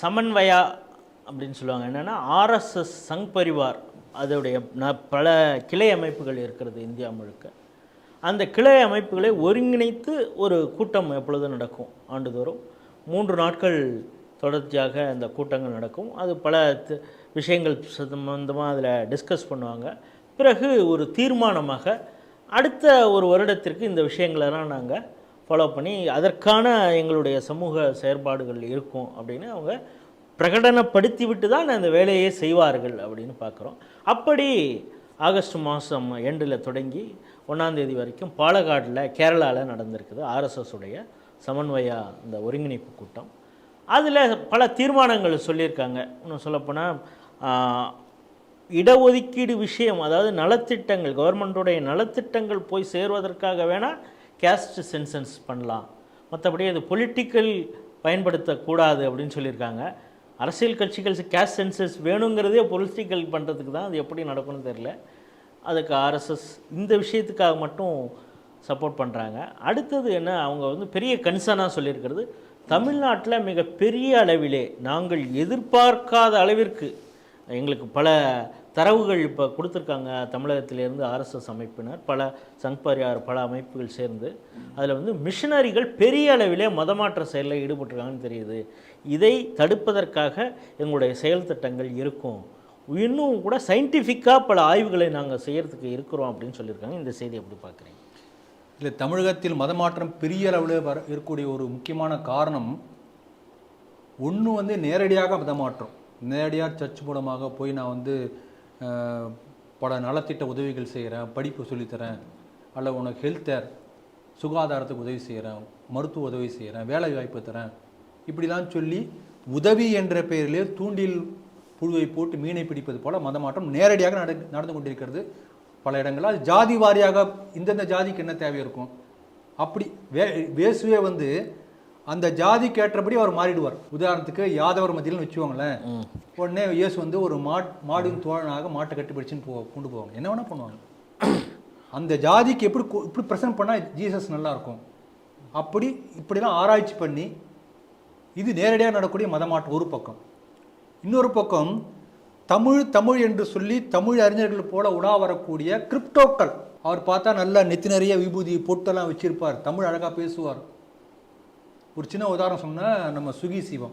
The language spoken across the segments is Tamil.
சமன்வயா அப்படின்னு சொல்லுவாங்க. என்னென்னா ஆர்எஸ்எஸ் சங் பரிவார் அதோடைய பல கிளை அமைப்புகள் இருக்கிறது இந்தியா முழுக்க. அந்த கிளை அமைப்புகளை ஒருங்கிணைத்து ஒரு கூட்டம் எப்பொழுதும் நடக்கும் ஆண்டுதோறும். மூன்று நாட்கள் தொடர்ச்சியாக அந்த கூட்டங்கள் நடக்கும். அது பல விஷயங்கள் சம்பந்தமாக அதில் டிஸ்கஸ் பண்ணுவாங்க. பிறகு ஒரு தீர்மானமாக அடுத்த ஒரு வருடத்திற்கு இந்த விஷயங்களெல்லாம் நாங்கள் ஃபாலோ பண்ணி அதற்கான எங்களுடைய சமூக செயற்பாடுகள் இருக்கும் அப்படின்னு அவங்க பிரகடனப்படுத்திவிட்டு தான் அந்த வேலையை செய்வார்கள் அப்படின்னு பார்க்குறோம். அப்படி ஆகஸ்ட் மாதம் எண்டில் தொடங்கி ஒன்றாந்தேதி வரைக்கும் பாலக்காடில் கேரளாவில் நடந்திருக்குது ஆர்எஸ்எஸ் உடைய சமன்வயா இந்த ஒருங்கிணைப்பு கூட்டம். அதில் பல தீர்மானங்கள் சொல்லியிருக்காங்க. இன்னும் சொல்லப்போனால் இடஒதுக்கீடு விஷயம் அதாவது நலத்திட்டங்கள் கவர்மெண்ட்டுடைய நலத்திட்டங்கள் போய் சேர்வதற்காக வேணால் கேஸ்ட் சென்சன்ஸ் பண்ணலாம். மற்றபடி அது பொலிட்டிக்கல் பயன்படுத்தக்கூடாது அப்படின்னு சொல்லியிருக்காங்க. அரசியல் கட்சிகள் கேஸ்ட் சென்சஸ் வேணுங்கிறதே பொலிட்டிக்கல் பண்ணுறதுக்கு தான் அது எப்படி நடக்கும்னு தெரில அதுக்கு ஆர்எஸ்எஸ் இந்த விஷயத்துக்காக மட்டும் சப்போர்ட் பண்ணுறாங்க அடுத்தது என்ன? அவங்க வந்து பெரிய கன்சர்னாக சொல்லியிருக்கிறது தமிழ்நாட்டில் மிக பெரிய அளவிலே நாங்கள் எதிர்பார்க்காத அளவிற்கு எங்களுக்கு பல தரவுகள் இப்போ கொடுத்துருக்காங்க தமிழகத்திலேருந்து ஆர்எஸ்எஸ் அமைப்பினர் பல சங்பரியார் பல அமைப்புகள் சேர்ந்து. அதில் வந்து மிஷினரிகள் பெரிய அளவிலே மதமாற்ற செயலில் ஈடுபட்டிருக்காங்கன்னு தெரியுது. இதை தடுப்பதற்காக எங்களுடைய செயல் திட்டங்கள் இருக்கும். இன்னும் கூட சயின்டிஃபிக்காக பல ஆய்வுகளை நாங்கள் செய்கிறதுக்கு இருக்கிறோம் அப்படின்னு சொல்லியிருக்காங்க. இந்த செய்தி எப்படி பார்க்குறீங்க? இல்லை தமிழகத்தில் மதமாற்றம் பெரிய அளவில் வர இருக்கக்கூடிய ஒரு முக்கியமான காரணம் ஒன்று வந்து நேரடியாக மதமாற்றம். நேரடியாக சர்ச் மூலமாக போய் நான் வந்து பல நலத்திட்ட உதவிகள் செய்கிறேன் படிப்பு சொல்லித்தரேன் அல்ல உனக்கு ஹெல்த் கேர் சுகாதாரத்துக்கு உதவி செய்கிறேன் மருத்துவ உதவி செய்கிறேன் வேலை வாய்ப்பு தரேன். இப்படிலாம் சொல்லி உதவி என்ற பெயரிலே தூண்டில் புழுவை போட்டு மீனை பிடிப்பது போல மதமாற்றம் நேரடியாக நட நடந்து கொண்டிருக்கிறது. பல இடங்களில் அது ஜாதி வாரியாக இந்தந்த ஜாதிக்கு என்ன தேவை இருக்கும்? அப்படி வே வேசுவே வந்து அந்த ஜாதிக்கு ஏற்றபடி அவர் மாறிடுவார். உதாரணத்துக்கு யாதவர் மத்தியில்னு வச்சுக்கோங்களேன். உடனே இயேசு வந்து ஒரு மாட் மாடும் தோழனாக மாட்டை கட்டி பிடிச்சுன்னு போ கொண்டு போவாங்க. என்ன வேணால் பண்ணுவாங்க. அந்த ஜாதிக்கு எப்படி இப்படி ப்ரெசென்ட் பண்ணால் ஜீசஸ் நல்லா இருக்கும் அப்படி இப்படிலாம் ஆராய்ச்சி பண்ணி இது நேரடியாக நடக்கக்கூடிய மதமாற்றம் ஒரு பக்கம். இன்னொரு பக்கம் தமிழ் தமிழ் என்று சொல்லி தமிழ் அறிஞர்கள் போல உலா வரக்கூடிய கிரிப்டோக்கள் அவர் பார்த்தா நல்லா நெத்தி நிறைய விபூதி பொட்டெல்லாம் வச்சிருப்பார். தமிழ் அழகாக பேசுவார். ஒரு சின்ன உதாரணம் சொன்னா நம்ம சுகி சிவம்.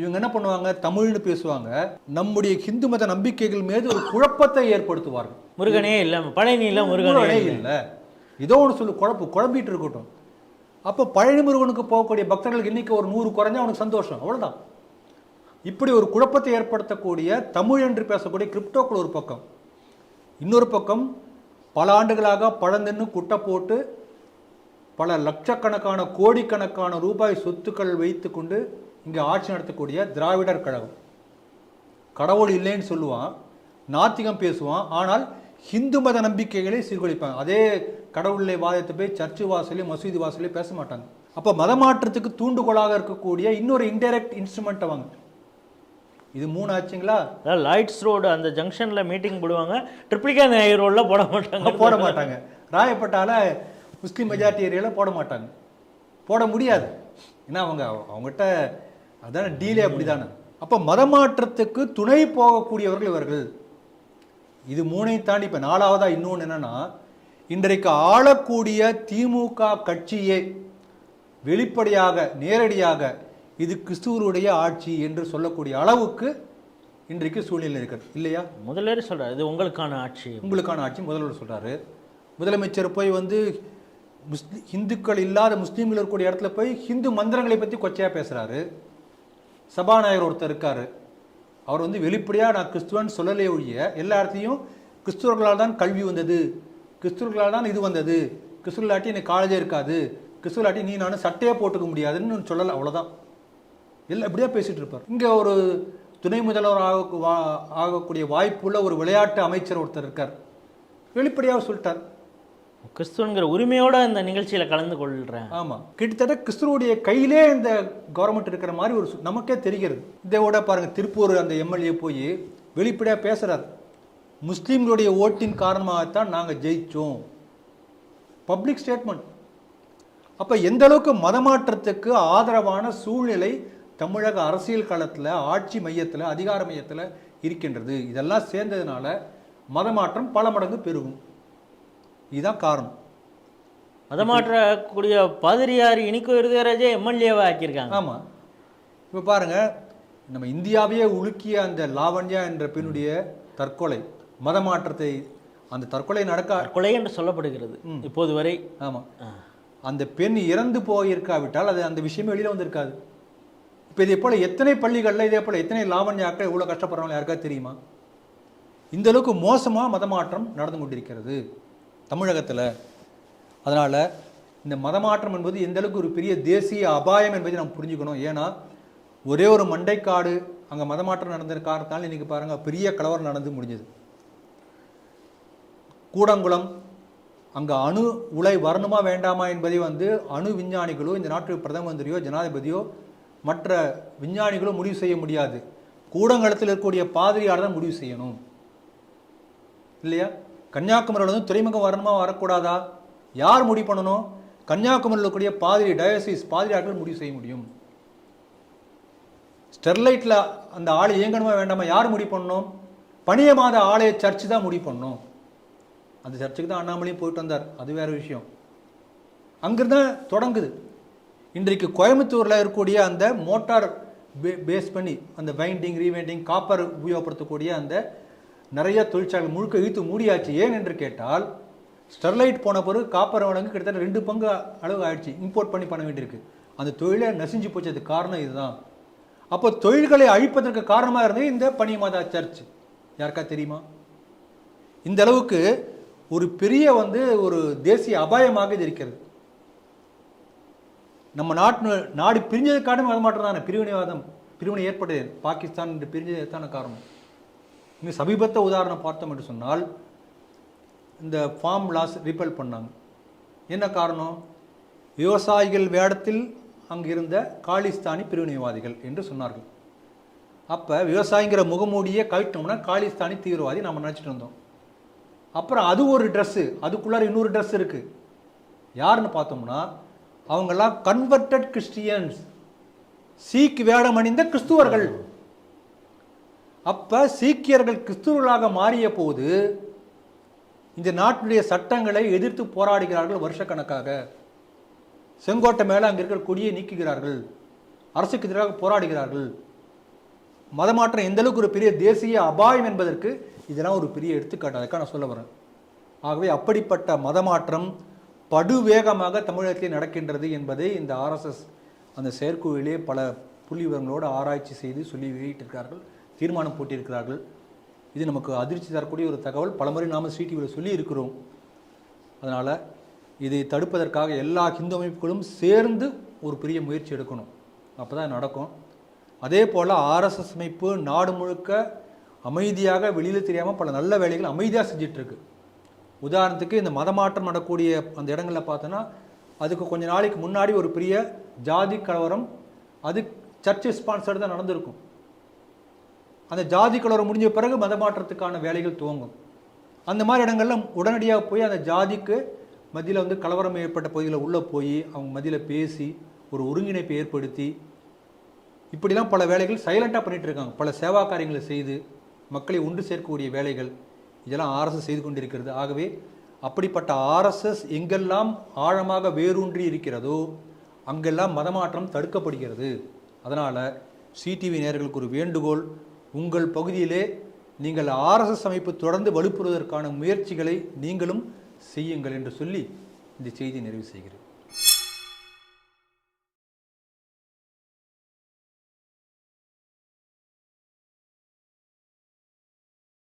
இவங்க என்ன பண்ணுவாங்க? தமிழ்னு பேசுவாங்க. நம்முடைய ஹிந்து மத நம்பிக்கைகள் மீது ஒரு குழப்பத்தை ஏற்படுத்துவார்கள். முருகனே இல்லாமல் பழனியில் முருகனே முருகனே இல்லை. இல்லை. ஏதோ ஒன்று சொல்லு குழப்பு குழம்பிட்டு இருக்கட்டும். அப்போ பழனி முருகனுக்கு போகக்கூடிய பக்தர்களுக்கு இன்னைக்கு ஒரு நூறு குறைஞ்சா அவனுக்கு சந்தோஷம். அவ்வளவுதான். இப்படி ஒரு குழப்பத்தை ஏற்படுத்தக்கூடிய தமிழ் என்று பேசக்கூடிய கிரிப்டோக்கள் ஒரு பக்கம். இன்னொரு பக்கம் பல ஆண்டுகளாக பழந்தென்னு குட்டை போட்டு பல லட்சக்கணக்கான கோடிக்கணக்கான ரூபாய் சொத்துக்கள் வைத்துக்கொண்டு இங்கே ஆட்சி நடத்தக்கூடிய திராவிடர் கழகம். கடவுள் இல்லைன்னு சொல்லுவான் நாத்திகம் பேசுவான் ஆனால் ஹிந்து மத நம்பிக்கைகளை சீர்குலைப்பாங்க அதே கடவுளை வாதத்தை போய் சர்ச்சு வாசலையும் மசூதி வாசலையும் பேச மாட்டாங்க. அப்போ மதமாற்றத்துக்கு தூண்டுகோலாக இருக்கக்கூடிய இன்னொரு இன்டைரக்ட் இன்ஸ்ட்ருமெண்ட் அவங்க இது மூணு ஆச்சுங்களா? அதாவது லாய்ட்ஸ் ரோடு அந்த ஜங்ஷனில் மீட்டிங் போடுவாங்க. ட்ரிப்ளிகா நாயர் ரோடில் போட மாட்டாங்க. போட மாட்டாங்க. ராயப்பட்டால முஸ்லீம் மெஜாரிட்டி ஏரியாவில் போட மாட்டாங்க. போட முடியாது. ஏன்னா அவங்க அவங்ககிட்ட அதான டீலே அப்படிதானே. அப்போ மதமாற்றத்துக்கு துணை போகக்கூடியவர்கள் இவர்கள். இது மூணையும் தாண்டி இப்போ நாலாவதா இன்னொன்று என்னன்னா இன்றைக்கு ஆளக்கூடிய திமுக கட்சியே வெளிப்படையாக நேரடியாக இது கிறிஸ்துவருடைய ஆட்சி என்று சொல்லக்கூடிய அளவுக்கு இன்றைக்கு சூழ்நிலை இருக்கிறது. இல்லையா? முதல்ல சொல்கிறார் இது உங்களுக்கான ஆட்சி. உங்களுக்கான ஆட்சி முதல்வர் சொல்றாரு. முதலமைச்சர் போய் வந்து முஸ்லி இந்துக்கள் இல்லாத முஸ்லீம்கள் இருக்கக்கூடிய இடத்துல போய் ஹிந்து மந்திரங்களை பற்றி கொச்சையாக பேசுகிறாரு சபாநாயகர் ஒருத்தர் இருக்கார். அவர் வந்து வெளிப்படையாக நான் கிறிஸ்துவன் சொல்லலே ஒழிய எல்லா இடத்தையும் கிறிஸ்துவர்களால் தான் கல்வி வந்தது. கிறிஸ்துவர்களால் தான் இது வந்தது. கிறிஸ்துவலாட்டி எனக்கு காலேஜே இருக்காது. கிறிஸ்துவலாட்டி நீ நானும் சட்டையே போட்டுக்க முடியாதுன்னு சொல்லலை அவ்வளோதான் எல்லாம் இப்படியே பேசிகிட்டு இருப்பார். இங்கே ஒரு துணை முதல்வர் ஆக வா- ஆகக்கூடிய வாய்ப்புள்ள ஒரு விளையாட்டு அமைச்சர் ஒருத்தர் இருக்கார். வெளிப்படையாக சொல்லிட்டார். கிறிஸ்துவங்கிற உரிமையோட இந்த நிகழ்ச்சியில் கலந்து கொள்கிறேன் ஆமா. கிட்டத்தட்ட கிறிஸ்துவனுடைய கையிலே இந்த கவர்மெண்ட் இருக்கிற மாதிரி ஒரு நமக்கே தெரிகிறது. இதோட பாருங்க திருப்பூர் அந்த எம்எல்ஏ போய் வெளிப்படையா பேசுறார். முஸ்லீம்களுடைய ஓட்டின் காரணமாகத்தான் நாங்க ஜெயிச்சோம். Public statement. அப்ப எந்த அளவுக்கு மதமாற்றத்துக்கு ஆதரவான சூழ்நிலை தமிழக அரசியல் களத்தில் ஆட்சி மையத்தில் அதிகார மையத்தில் இருக்கின்றது. இதெல்லாம் சேர்ந்ததுனால மதமாற்றம் பல மடங்கு பெருகும். இதுதான் காரணம். மதமாற்றக்கூடிய பாதிரியார் இனிக்கோ இருதயராஜே எம்எல்ஏவை ஆக்கியிருக்காங்க. ஆமாம் இப்போ பாருங்க நம்ம இந்தியாவையே உலுக்கிய அந்த லாவண்யா என்ற பெண்ணுடைய தற்கொலை மதமாற்றத்தை அந்த தற்கொலை நடக்க கொலை என்று சொல்லப்படுகிறது. இப்போது வரை ஆமாம் அந்த பெண் இறந்து போயிருக்காவிட்டால் அது அந்த விஷயமே வெளியில் வந்திருக்காது. இப்போ இதே போல் எத்தனை பள்ளிகளில் இதே போல் எத்தனை லாவண்யாக்கள் இவ்வளோ கஷ்டப்படுறவங்க யாருக்கா தெரியுமா? இந்த அளவுக்கு மோசமாக மதமாற்றம் நடந்து கொண்டிருக்கிறது. தமிழகத்தில். அதனால் இந்த மதமாற்றம் என்பது எந்த அளவுக்கு ஒரு பெரிய தேசிய அபாயம் என்பதை நாம் புரிஞ்சுக்கணும். ஏன்னா ஒரே ஒரு மண்டைக்காடு அங்கே மதமாற்றம் நடந்த காரணத்தால் இன்றைக்கி பாருங்கள் பெரிய கலவரம் நடந்து முடிஞ்சது. கூடங்குளம் அங்கே அணு உலை வரணுமா வேண்டாமா என்பதை வந்து அணு விஞ்ஞானிகளோ இந்த நாட்டு பிரதம மந்திரியோ ஜனாதிபதியோ மற்ற விஞ்ஞானிகளோ முடிவு செய்ய முடியாது. கூடங்குளத்தில் இருக்கக்கூடிய பாதிரியார் தான் முடிவு செய்யணும். இல்லையா? கன்னியாகுமரியில் வந்து துறைமுகம் வரணுமா வரக்கூடாதா? யார் முடிவு பண்ணணும்? கன்னியாகுமரியில் இருக்கக்கூடிய பாதிரி டயோசிஸ் பாதிரியார்கள் முடிவு செய்ய முடியும். ஸ்டெர்லைட்டில் அந்த ஆலை இயங்கணுமா வேண்டாமா? யார் முடிவு பண்ணணும்? பணிய மாத ஆலய சர்ச்சு தான் முடிவு பண்ணணும். அந்த சர்ச்சுக்கு தான் அண்ணாமலையும் போயிட்டு வந்தார். அது வேறு விஷயம். அங்கிருந்து தான் தொடங்குது. இன்றைக்கு கோயம்புத்தூரில் இருக்கக்கூடிய அந்த மோட்டார் பே பேஸ் பண்ணி அந்த வைண்டிங் ரீவைண்டிங் காப்பர் உபயோகப்படுத்தக்கூடிய அந்த நிறைய தொழிற்சாலைகள் முழுக்க இழுத்து மூடியாச்சு. ஏன் என்று கேட்டால் ஸ்டெர்லைட் போன பிறகு காப்பர் வழங்கு கிட்டத்தட்ட ரெண்டு பங்கு அளவு ஆயிடுச்சு. இம்போர்ட் பண்ணி பண்ண வேண்டியிருக்கு. அந்த தொழிலை நசிஞ்சு போச்சு அதுக்கு காரணம் இதுதான். அப்போ தொழில்களை அழிப்பதற்கு காரணமாக இருந்தது இந்த பனிமாதா சர்ச். யாருக்கா தெரியுமா? இந்த அளவுக்கு ஒரு பெரிய வந்து ஒரு தேசிய அபாயமாக இது இருக்கிறது. நம்ம நாட்டு நாடு பிரிஞ்சதுக்கான மதமாற்றம் தானே பிரிவினைவாதம் பிரிவினை ஏற்பட்டது. பாகிஸ்தான் என்று காரணம்? இங்கே சமீபத்த உதாரணம் பார்த்தோம் என்று சொன்னால் இந்த ஃபார்ம் லாஸ் ரிப்பல் பண்ணாங்க. என்ன காரணம்? விவசாயிகள் வேடத்தில் அங்கு இருந்த காலிஸ்தானி பிரிவினைவாதிகள் என்று சொன்னார்கள். அப்போ விவசாயிங்கிற முகமூடியே கழட்டினோம்னா காலிஸ்தானி தீவிரவாதி நம்ம நினச்சிட்டு இருந்தோம். அப்புறம் அது ஒரு ட்ரெஸ்ஸு அதுக்குள்ளார இன்னொரு ட்ரெஸ் இருக்குது யாருன்னு பார்த்தோம்னா அவங்கெல்லாம் கன்வெர்டட் கிறிஸ்டியன்ஸ் சீக் வேடம் அணிந்த கிறிஸ்துவர்கள். அப்போ சீக்கியர்கள் கிறிஸ்துவர்களாக மாறிய போது இந்த நாட்டினுடைய சட்டங்களை எதிர்த்து போராடுகிறார்கள் வருஷக்கணக்காக. செங்கோட்டை மேலே அங்கே இருக்கிற கொடியை நீக்குகிறார்கள். அரசுக்கு எதிராக போராடுகிறார்கள். மதமாற்றம் எந்த அளவுக்கு ஒரு பெரிய தேசிய அபாயம் என்பதற்கு இதெல்லாம் ஒரு பெரிய எடுத்துக்காட்டு. அதுக்காக நான் சொல்ல வரேன். ஆகவே அப்படிப்பட்ட மதமாற்றம் படுவேகமாக தமிழகத்தில் நடக்கின்றது என்பதை இந்த ஆர்எஸ்எஸ் அந்த செயற்குழுவிலே பல புள்ளி விவரங்களோடு ஆராய்ச்சி செய்து சொல்லி வெளியிட்டிருக்கிறார்கள் தீர்மானம் போட்டிருக்கிறார்கள். இது நமக்கு அதிர்ச்சி தரக்கூடிய ஒரு தகவல். பலமுறை நாம் ஸ்ரீ டிவியில் சொல்லி இருக்கிறோம் அதனால் இதை தடுப்பதற்காக எல்லா ஹிந்து அமைப்புகளும் சேர்ந்து ஒரு பெரிய முயற்சி எடுக்கணும். அப்போ தான் நடக்கும். அதே போல் ஆர்எஸ்எஸ் அமைப்பு நாடு முழுக்க அமைதியாக வெளியில் தெரியாமல் பல நல்ல வேலைகள் அமைதியாக செஞ்சிட்ருக்கு. உதாரணத்துக்கு இந்த மதமாற்றம் நடக்கூடிய அந்த இடங்களில் பார்த்தோன்னா அதுக்கு கொஞ்ச நாளைக்கு முன்னாடி ஒரு பெரிய ஜாதி கலவரம் அது சர்ச் ஸ்பான்சர் தான் நடந்திருக்கும். அந்த ஜாதி கலவரம் முடிஞ்ச பிறகு மதமாற்றத்துக்கான வேலைகள் துவங்கும். அந்த மாதிரி இடங்கள்ல உடனடியாக போய் அந்த ஜாதிக்கு மத்தியில் வந்து கலவரம் ஏற்பட்ட பகுதியில் உள்ளே போய் அவங்க மத்தியில் பேசி ஒரு ஒருங்கிணைப்பை ஏற்படுத்தி இப்படிலாம் பல வேலைகள் சைலண்ட்டாக பண்ணிகிட்டு இருக்காங்க. பல சேவா காரியங்களை செய்து மக்களை ஒன்று சேர்க்கக்கூடிய வேலைகள் இதெல்லாம் ஆர்எஸ்எஸ் செய்து கொண்டிருக்கிறது. ஆகவே அப்படிப்பட்ட ஆர்எஸ்எஸ் எங்கெல்லாம் ஆழமாக வேரூன்றி இருக்கிறதோ அங்கெல்லாம் மதமாற்றம் தடுக்கப்படுகிறது. அதனால் சிடிவி நேர்களுக்கு ஒரு வேண்டுகோள் உங்கள் பகுதியிலே நீங்கள் ஆர்எஸ்எஸ் அமைப்பு தொடர்ந்து வலுப்புறுவதற்கான முயற்சிகளை நீங்களும் செய்யுங்கள் என்று சொல்லி இந்த செய்தி நிறைவு செய்கிறேன்.